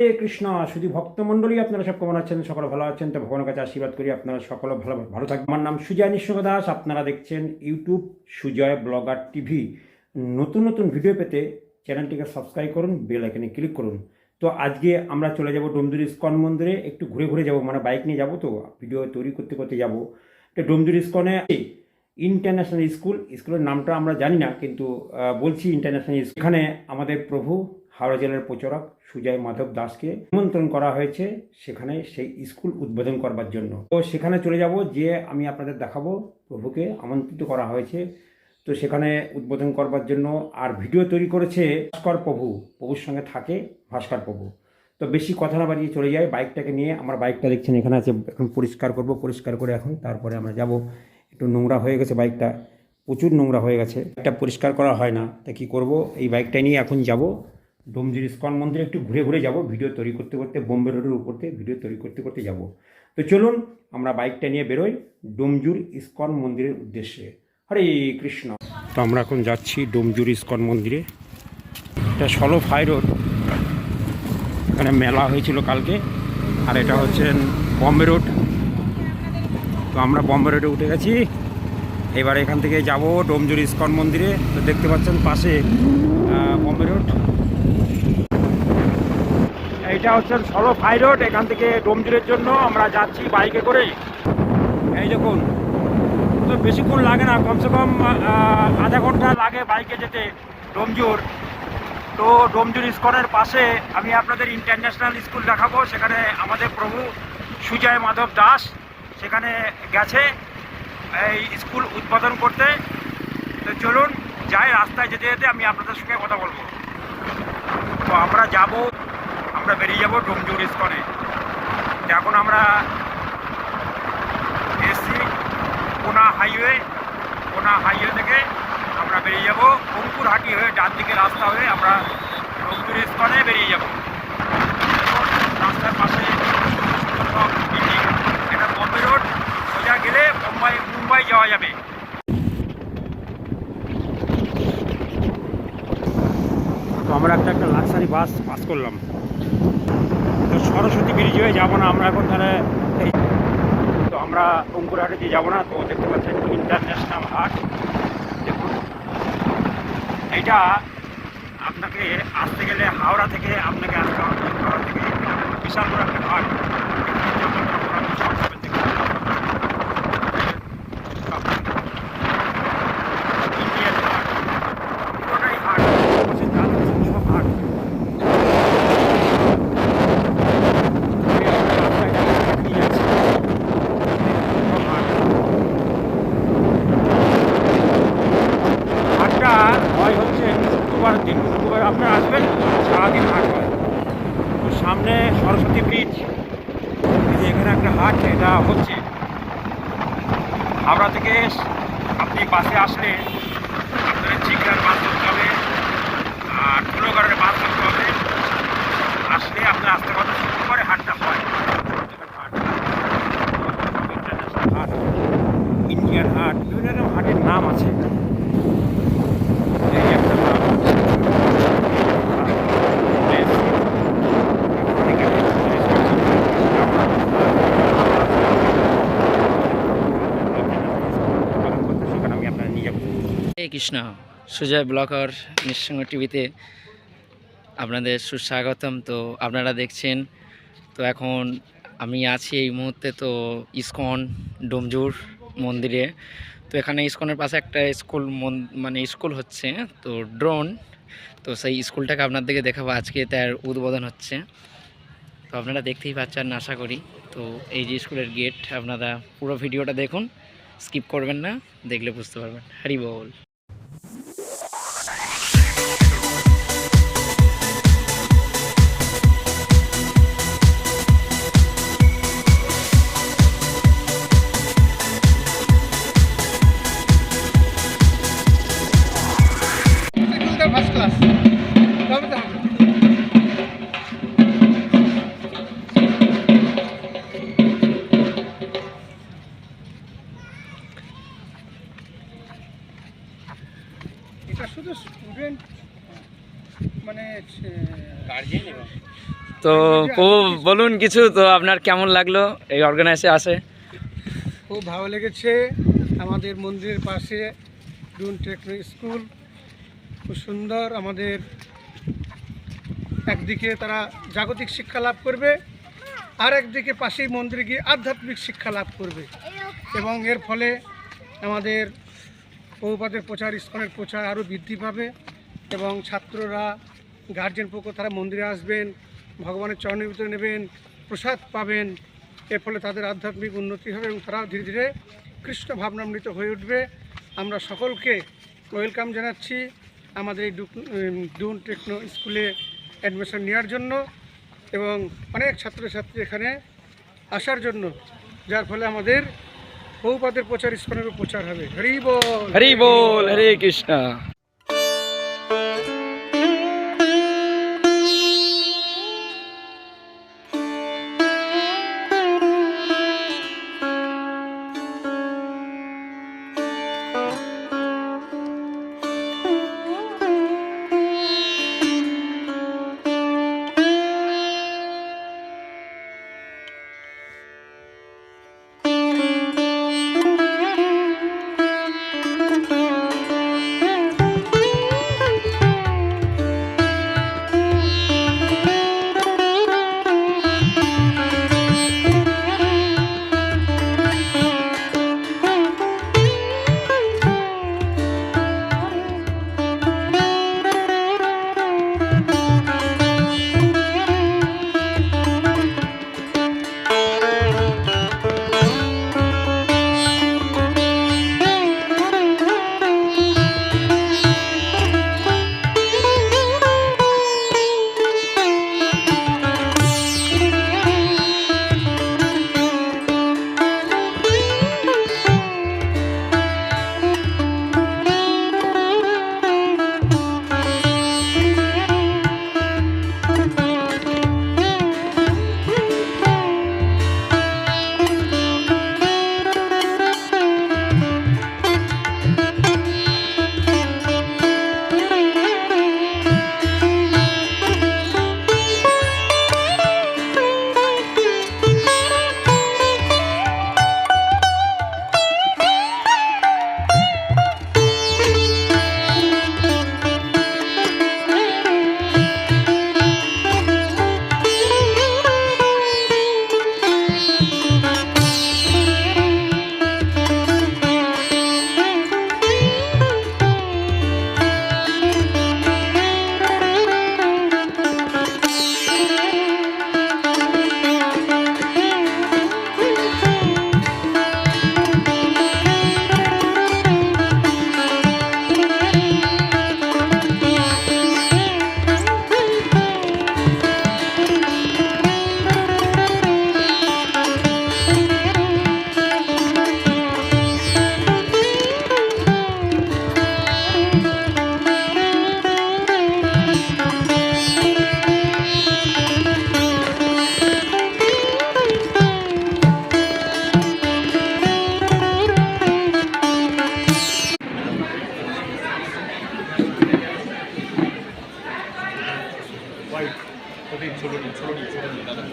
হরে কৃষ্ণ শুধু ভক্তমণ্ডলী, আপনারা সব কেমন আছেন? সকলে ভালো আছেন, তো ভগবানের কাছে আশীর্বাদ করি আপনারা সকলে ভালো ভালো থাকবেন। আমার নাম সুজয় নিঃসঙ্গ দাস, আপনারা দেখছেন ইউটিউব সুজয় ব্লগার টিভি। নতুন নতুন ভিডিও পেতে চ্যানেলটিকে সাবস্ক্রাইব করুন, বেল আইকনে ক্লিক করুন। তো আজকে আমরা চলে যাব ডোমজুরি ইস্কন মন্দিরে, একটু ঘুরে ঘুরে যাব মানে বাইক নিয়ে যাব তো, ভিডিও তৈরি করতে করতে যাব। তো ডোমজুরি ইস্কনে ইন্টারন্যাশনাল স্কুল, স্কুলের নামটা আমরা জানি না, কিন্তু বলছি ইন্টারন্যাশনাল স্কুল। এখানে আমাদের প্রভু হাওড়া জেলার প্রচারক সুজয় মাধব দাসকে নিমন্ত্রণ করা হয়েছে সেখানে সেই স্কুল উদ্বোধন করবার জন্য। তো সেখানে চলে যাব যে আমি আপনাদের দেখাবো, প্রভুকে আমন্ত্রিত করা হয়েছে। তো সেখানে উদ্বোধন করবার জন্য আর ভিডিও তৈরি করেছে ভাস্কর প্রভু। প্রভুর সঙ্গে থাকে ভাস্কর প্রভু। তো বেশি কথা না বাড়িয়ে চলে যায় বাইকটাকে নিয়ে। আমার বাইকটা দেখছেন, এখানে আছে, এখন পরিষ্কার করব, পরিষ্কার করে এখন তারপরে আমরা যাব। একটু নোংরা হয়ে গেছে বাইকটা, প্রচুর নোংরা হয়ে গেছে। একটা পরিষ্কার করা হয় না, তা কী করব? এই বাইকটা নিয়ে এখন যাব। ডোমজির ইস্কন মন্দিরে একটু ঘুরে ঘুরে যাব, ভিডিও তৈরি করতে করতে, বোম্বে রোডের উপর দিয়ে ভিডিও তৈরি করতে করতে যাব। তো চলুন আমরা বাইকটা নিয়ে বেরোই ডোমজুর ইস্কন মন্দিরের উদ্দেশ্যে। হরে কৃষ্ণ। তো আমরা এখন যাচ্ছি ডোমজুর ইস্কন মন্দিরে। এটা ষোলো ফাই রোড। এখানে মেলা হয়েছিল কালকে, আর এটা হচ্ছে বম্বে রোড। তো আমরা বম্বে রোডে উঠে গেছি। এবার এখান থেকে যাব ডোমজুর ইস্কন মন্দিরে। তো দেখতে পাচ্ছেন পাশে বম্বে রোড। এইটা হচ্ছে ষোলো ফাই রোড এখান থেকে ডোমজুরের জন্য আমরা যাচ্ছি বাইকে করে। এই দেখুন, তো বেশিক্ষণ লাগে না, কমসে কম আধা ঘণ্টা লাগে বাইকে যেতে ডোমজুর তো ডোমজুর ইস্কনের পাশে আমি আপনাদের ইন্টারন্যাশনাল স্কুল দেখাবো, সেখানে আমাদের প্রভু সুজয় মাধব দাস সেখানে গেছে এই স্কুল উদ্বোধন করতে। তো চলুন, যাই রাস্তায় যেতে যেতে আমি আপনাদের সঙ্গে কথা বলব। তো আমরা যাব আমরা বেরিয়ে যাব ডোমজুর ইস্কনে। এখন আমরা এসছি কোনা হাইওয়ে কোনা হাইওয়ে থেকে আমরা বেরিয়ে যাব অঙ্কুরহাটি হয়ে ডান দিকে রাস্তা হয়ে আমরা ডোমজুর ইস্কনে বেরিয়ে যাব। রাস্তার পাশে এটা বম্বে রোড, সোজা গেলে মুম্বাই মুম্বাই যাওয়া যাবে। আমরা একটা একটা লাক্সারি বাস পাস করলাম। তো সরস্বতী ব্রিজ হয়ে যাব না, আমরা এখন তাহলে তো আমরা অঙ্কুরহাটে দিয়ে যাব না, তো দেখতে পাচ্ছেন ইন্টারন্যাশনাল হাট। দেখুন, এইটা আপনাকে আসতে গেলে হাওড়া থেকে আপনাকে আসতে হবে, হাওড়া থেকে বিশাল বড় একটা হাট ইন্ডিয়ান হাট পুরোটাই হাট সব হাট হাটটা হয় হচ্ছে শুক্রবার দিন শুক্রবার আপনারা আসবেন সারাদিন হাট হয় তো সামনে সরস্বতী ব্রিজ এখানে একটা হাট, এটা হচ্ছে। হাওড়া থেকে আপনি বাসে আসলে আপনার চিকরার বাস ধরতে হবে, আর ঠুলোগড়ের বাস ধরতে হবে। আসলে আপনার আসতে পারবেন শুক্রবারে হাটটা হয়। ইন্ডিয়ান হাট, বিভিন্ন রকম হাটের নাম আছে এই একটা নাম। বেশ। ঠিক আছে, সেখানে আমি আপনার নিয়ে যাব হরে কৃষ্ণ, সুজয় ব্লগার নিঃসঙ্গ টিভিতে আপনাদের সুস্বাগতম। তো আপনারা দেখছেন, তো এখন আমি আছি এই মুহূর্তে তো ইস্কন ডোমজুর মন্দিরে। তো এখানে ইসকনের পাশে একটা স্কুল মন- স্কুল হচ্ছে, তো ড্রোন। তো সেই স্কুলটাকে আপনাদেরকে দেখাবো আজকে, তার উদ্বোধন হচ্ছে। তো আপনারা দেখতেই পাচ্ছেন, আশা করি। তো এই যে স্কুলের গেট, আপনারা পুরো ভিডিওটা দেখুন, স্কিপ করবেন না, দেখলে বুঝতে পারবেন। হরি বল। তো প্রভু বলুন কিছু, তো আপনার কেমন লাগল? এই অর্গানাইজে আসে। খুব ভালো লেগেছে। আমাদের মন্দিরের পাশে ডুন টেকনো স্কুল। খুব সুন্দর আমাদের একদিকে তারা জাগতিক শিক্ষা লাভ করবে, আর একদিকে পাশেই মন্দিরে গিয়ে আধ্যাত্মিক শিক্ষা লাভ করবে। এবং এর ফলে আমাদের বহুপাদের প্রচার, ইস্কনের প্রচার আরও বৃদ্ধি পাবে এবং ছাত্ররা গার্জেন পক্ষ তারা মন্দিরে আসবেন। ভগবানের চরণের ভিতরে নেবেন, প্রসাদ পাবেন। এর ফলে তাদের আধ্যাত্মিক উন্নতি হবে এবং তারা ধীরে ধীরে কৃষ্ণ ভাবনামৃত হয়ে উঠবে। আমরা সকলকে ওয়েলকাম জানাচ্ছি আমাদের এই ডুন টেকনো স্কুলে অ্যাডমিশন নেওয়ার জন্য এবং অনেক ছাত্রছাত্রী এখানে আসার জন্য, যার ফলে আমাদের বহুপাদের প্রচার ইস্কনেরও প্রচার হবে। হরি বল! হরি বল! হরে কৃষ্ণ! 저런 저런 저런 나라.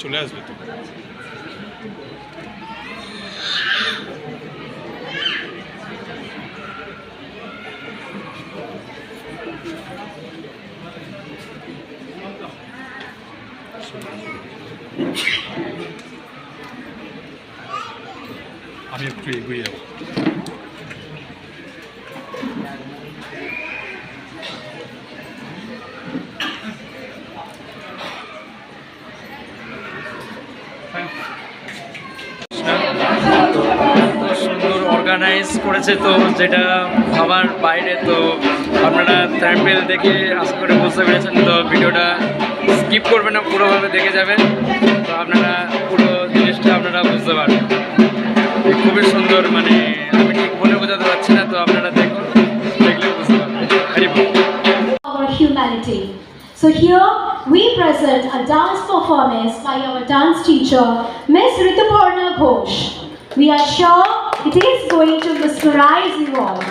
চলে আসবে তো? আমি একটু এগিয়ে যাব। অর্গানাইজ করেছে তো যেটা ভাবার বাইরে তো আপনারা থ্যাম্পেল দেখে আশা করে বুঝতে পেরেছেন তো ভিডিওটা স্কিপ করবেন না পুরোভাবে দেখে যাবেন তো আপনারা পুরো জিনিসটা আপনারা বুঝতে পারবেন খুবই সুন্দর মানে আমি ঠিক বলে বোঝাতে পারছি না তো আপনারা দেখুন দেখলে বুঝতে পারবেন. So here we present a dance performance by our dance teacher, Miss Rituparna Ghosh. We are sure It is going to mesmerize you all.